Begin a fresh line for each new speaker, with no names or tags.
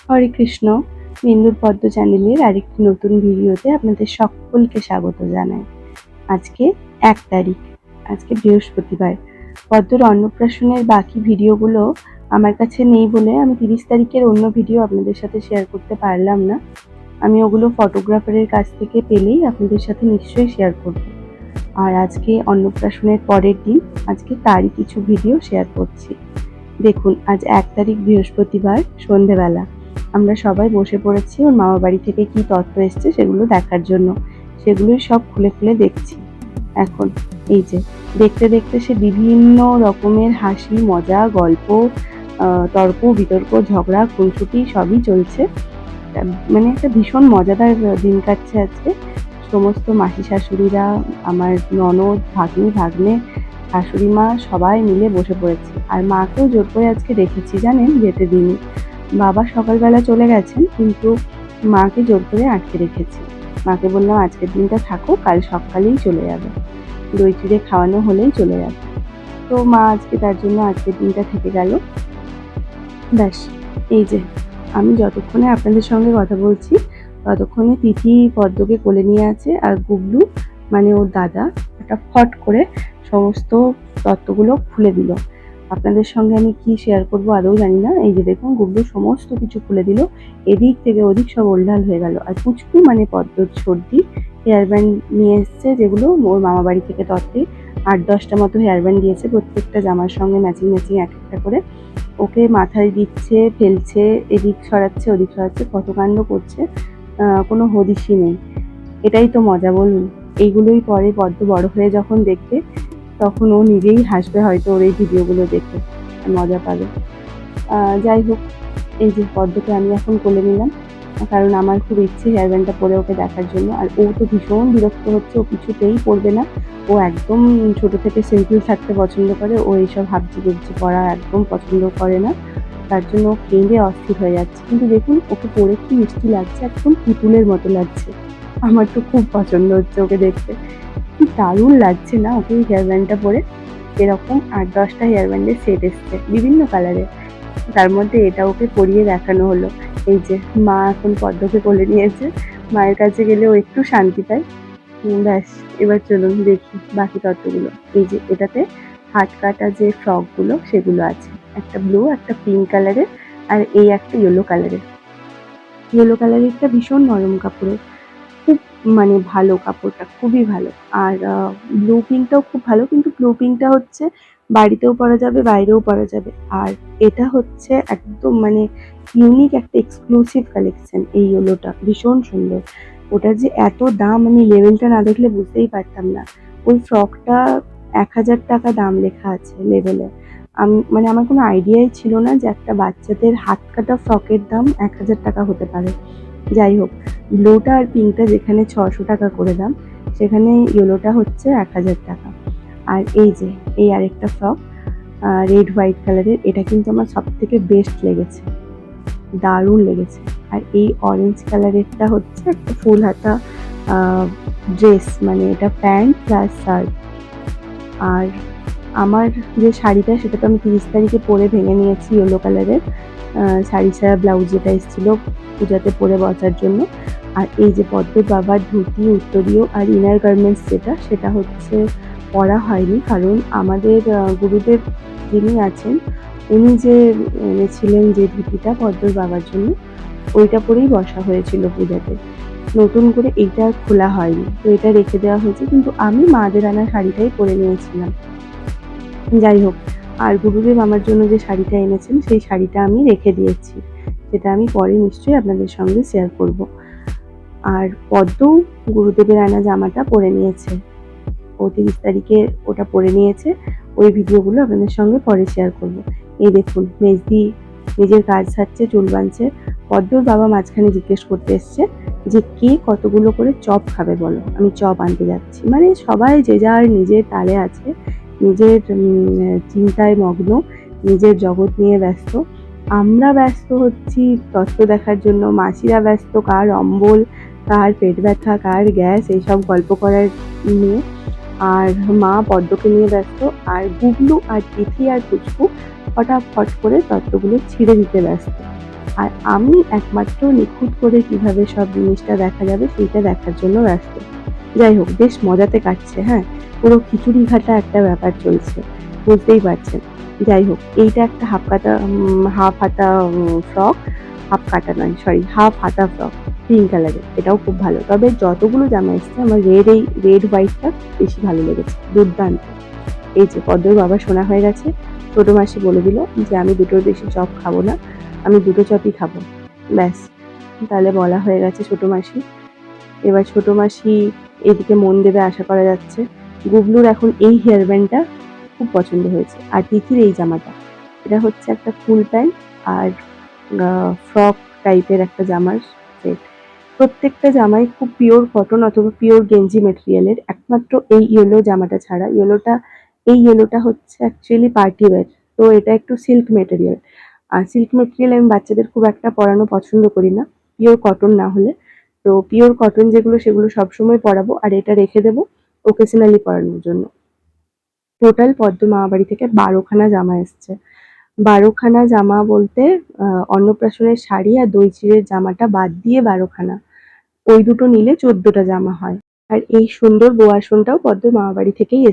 হরে কৃষ্ণ, বিন্দুর পদ্ম চ্যানেলের আরেকটি নতুন ভিডিওতে আপনাদের সকলকে স্বাগত জানাই। আজকে এক তারিখ, আজকে বৃহস্পতিবার। পদ্মর অন্নপ্রাশনের বাকি ভিডিওগুলো আমার কাছে নেই বলে আমি তিরিশ তারিখের অন্য ভিডিও আপনাদের সাথে শেয়ার করতে পারলাম না। আমি ওগুলো ফটোগ্রাফারের কাছ থেকে পেলেই আপনাদের সাথে নিশ্চয়ই শেয়ার করব। আর আজকে অন্নপ্রাশনের পরের দিন, আজকে তারই কিছু ভিডিও শেয়ার করছি। দেখুন, আজ এক তারিখ বৃহস্পতিবার, সন্ধেবেলা। আমরা সবাই বসে পড়েছি, ওর মামা বাড়ি থেকে কি তত্ত্ব এসছে সেগুলো দেখার জন্য। সেগুলোই সব খুলে খুলে দেখছি। এখন, এই যে, দেখতে দেখতে সে বিভিন্ন রকমের হাসি, মজা, গল্প তর্ক, বিতর্ক, ঝগড়া, খুনসুটি সবই চলছে। মানে একটা ভীষণ মজাদার দিন কাটছে আজকে। সমস্ত মাসি শাশুড়িরা, আমার ননদ, ভাগ্নি, ভাগ্নে শাশুড়ি মা সবাই মিলে বসে পড়েছে। আর মাকেও জোর করে আজকে রেখেছি জানেন, যেতে দিনই। বাবা সকালবেলা চলে গেছেন, কিন্তু মাকে জোর করে আটকে রেখেছি। মাকে বললাম, আজকের দিনটা থাকো, কাল সকালেই চলে যাবে। দই চিড়ে খাওয়ানো হলেই চলে যাবে। তো মা আজকে তার জন্য আজকের দিনটা থেকে গেল। ব্যাস, এই যে, আমি যতক্ষণে আপনাদের সঙ্গে কথা বলছি, ততক্ষণে তিথি পদ্মকে কোলে নিয়ে আছে আর গুবলু মানে ওর দাদা, একটা ফট করে সমস্ত তত্ত্বগুলো খুলে দিল। আপনাদের সঙ্গে আমি কি শেয়ার করব আদৌ জানি না। এই যে দেখুন গুবলু সমস্ত কিছু খুলে দিল। এদিক থেকে ওদিক সব ওল্ডাল হয়ে গেল। আর পুচকু মানে পদ্ম সর্দি হেয়ার ব্যান্ড নিয়ে এসছে, যেগুলো ওর মামা বাড়ি থেকে তত্ত্বে আট দশটা মতো হেয়ার ব্যান্ড দিয়েছে, প্রত্যেকটা জামার সঙ্গে ম্যাচিং ম্যাচিং এক একটা করে। ওকে মাথায় দিচ্ছে, ফেলছে, এদিক সরাচ্ছে, ওদিক সরাচ্ছে কত কাণ্ড করছে কোনো হদিশই নেই। এটাই তো মজা, বলুন। এইগুলোই পরে পদ্ম বড় হয়ে যখন দেখবে তখন ও নিজেই হাসবে হয়তো ওর এই ভিডিওগুলো দেখে, মজা পাবে। যাই হোক, এই যে পদ্মকে আমি এখন কোলে নিলাম, কারণ আমার খুব ইচ্ছে হেয়ার ব্যান্ডটা পরে ওকে দেখার জন্য। আর ও তো ভীষণ বিরক্ত হচ্ছে, ও কিছুতেই পড়বে না। ও একদম ছোট থেকে সিম্পল থাকতে পছন্দ করে, ও এইসব হাবজি গুবজি পরা একদম পছন্দ করে না। তার জন্য ও কেঁদে অস্থির হয়ে যাচ্ছে। কিন্তু দেখুন, ওকে পরে কি মিষ্টি লাগছে, একদম পুতুলের মতো লাগছে। আমার তো খুব পছন্দ হচ্ছে ওকে দেখতে। কি দারুণ লাগছে না? ওকে এই হেয়ার ব্যান্ডটা পরে এরকম আট দশটা হেয়ার ব্যান্ডের সেট এসছে, বিভিন্ন কালারের তার মধ্যে এটা ওকে পরিয়ে দেখানো হলো। এই যে মা এখন পদ্মকে কোলে নিয়েছে, মায়ের কাছে গেলে ও একটু শান্তি পায়। ব্যাস, এবার চলুন দেখি বাকি তত্ত্বগুলো। এই যে এটাতে হাত কাটা যে ফ্রকগুলো সেগুলো আছে। একটা ব্লু একটা পিঙ্ক কালারের আর এই একটা ইয়েলো কালারের ইয়েলো কালারেরটা ভীষণ নরম কাপড়ের। মানে ভালো কাপড়টা, খুবই ভালো। আর ব্লু পিঙ্কটাও খুব ভালো, কিন্তু ব্লু পিঙ্কটা হচ্ছে বাড়িতেও পরা যাবে, বাইরেও পরা যাবে। আর এটা হচ্ছে একদম মানে ইউনিক একটা এক্সক্লুসিভ কালেকশন এই ইয়েলোটা ভীষণ সুন্দর। ওটার যে এত দাম, আমি লেভেলটা না দেখলে বুঝতেই পারতাম না। ওই ফ্রকটা এক হাজার টাকা দাম লেখা আছে লেভেলে আমি মানে আমার কোনো আইডিয়াই ছিল না যে একটা বাচ্চাদের হাত কাটা ফ্রকের দাম এক হাজার টাকা হতে পারে। যাই হোক ব্লুটা আর পিঙ্কটা যেখানে ছশো টাকা করে দাম, সেখানে ইয়েলোটা হচ্ছে এক হাজার টাকা। আর এই যে, এই আরেকটা ফ্রক রেড হোয়াইট কালারের, এটা কিন্তু আমার সব থেকে বেস্ট লেগেছে। দারুণ লেগেছে। আর এই অরেঞ্জ কালারেরটা হচ্ছে একটা ফুল হাতা ড্রেস মানে এটা প্যান্ট প্লাস শার্ট। আর আমার যে শাড়িটা, সেটা তো আমি তিরিশ তারিখে পরে ভেঙে নিয়েছি ইয়েলো কালারের। শাড়ি ছাড়া ব্লাউজ যেটা এসেছিল পূজাতে পরে বসার জন্য। আর এই যে পদ্মের বাবার ধুতি, উত্তরীয় আর ইনার গার্মেন্টস যেটা, সেটা হচ্ছে পরা হয়নি। কারণ আমাদের গুরুদেব যিনি আছেন, উনি যে এনেছিলেন যে ধুতিটা পদ্মর বাবার জন্য, ওইটা পরেই বসা হয়েছিল পূজাতে। নতুন করে এইটা খোলা হয়নি। তো এটা রেখে দেওয়া হয়েছে, কিন্তু আমি মাদের আনা শাড়িটাই পরে নিয়েছিলাম। যাই হোক, আর গুরুদেব আমার জন্য যে শাড়িটা এনেছেন, সেই শাড়িটা আমি রেখে দিয়েছি। সেটা আমি পরে নিশ্চয়ই আপনাদের সঙ্গে শেয়ার করব। আর পদ্ম গুরুদেবের আনা জামাটা পরে নিয়েছে। ও তিরিশ তারিখে ওটা পরে নিয়েছে। ওই ভিডিওগুলো আপনাদের সঙ্গে পরে শেয়ার করব। এই দেখুন, মেজদি নিজের কাজ সারছে, চুল বাঁধছে। পদ্মর বাবা মাঝখানে জিজ্ঞেস করতে এসছে যে, কে কতগুলো করে চপ খাবে বলো? আমি চপ আনতে যাচ্ছি। মানে সবাই যে যার নিজের তালে আছে, নিজের চিন্তায় মগ্ন, নিজের জগৎ নিয়ে ব্যস্ত। আমরা ব্যস্ত হচ্ছি, তত্ত্ব দেখার জন্য। মাসিরা ব্যস্ত, কার অম্বল, কার পেট ব্যথা, কার গ্যাস, এইসব গল্প করার নিয়ে। আর মা পদ্মকে নিয়ে ব্যস্ত, আর গুগলু আর তিথি আর পুচকু ফটাফট করে তত্ত্বগুলো ছিঁড়ে দিতে ব্যস্ত। আর আমি একমাত্র নিখুঁত করে কীভাবে সব জিনিসটা দেখা যাবে, সেইটা দেখার জন্য ব্যস্ত। যাই হোক, বেশ মজাতে কাটছে হ্যাঁ? পুরো খিচুড়ি ঘাটা একটা ব্যাপার চলছে, বুঝতেই পারছেন। যাই হোক, এইটা একটা হাফ কাটা হাফ হাতা ফ্রক হাফ কাটা নয় সরি হাফ হাতা ফ্রক পিঙ্ক কালারের এটাও খুব ভালো। তবে যতগুলো জামা এসছে, আমার রেড এই রেড হোয়াইটটা বেশি ভালো লেগেছে, দুর্দান্ত। এই যে পদ্মর বাবা শোনা হয়ে গেছে, ছোটো মাসি বলে দিল যে আমি দুটোর বেশি চপ খাব না, আমি দুটো চপই খাব, ব্যাস। তাহলে বলা হয়ে গেছে ছোটো মাসি। এবার ছোটো মাসি এদিকে মন দেবে আশা করা যাচ্ছে। গুবলুর এখন এই হেয়ার ব্যান্ডটা খুব পছন্দ হয়েছে। আর তিথির এই জামাটা, এটা হচ্ছে একটা ফুল প্যান্ট আর ফ্রক টাইপের একটা জামার সেট। প্রত্যেকটা জামাই খুব পিওর কটন অথবা পিওর গেঞ্জি মেটেরিয়ালের, একমাত্র এই ইয়েলো জামাটা ছাড়া। ইয়েলোটা, এই ইয়েলোটা হচ্ছে অ্যাকচুয়ালি পার্টি ওয়্যার তো এটা একটু সিল্ক মেটেরিয়াল আর সিল্ক মেটেরিয়াল আমি বাচ্চাদের খুব একটা পরানো পছন্দ করি না, পিওর কটন না হলে। তো পিওর কটন যেগুলো, সেগুলো সবসময় পরাবো আর এটা রেখে দেবো ওকেশনালি পরানোর জন্য। টোটাল পদ্ম মামাবাড়ি থেকে বারোখানা জামা এসছে। বারোখানা জামা বলতে অন্নপ্রাশনের শাড়ি আর দই চিড়ের জামাটা বাদ দিয়ে বারোখানা। ওই দুটো নিলে চোদ্দটা জামা হয়। আর এই সুন্দর বোয়াশনটাও পদ্ম মামাবাড়ি থেকেই এসছে।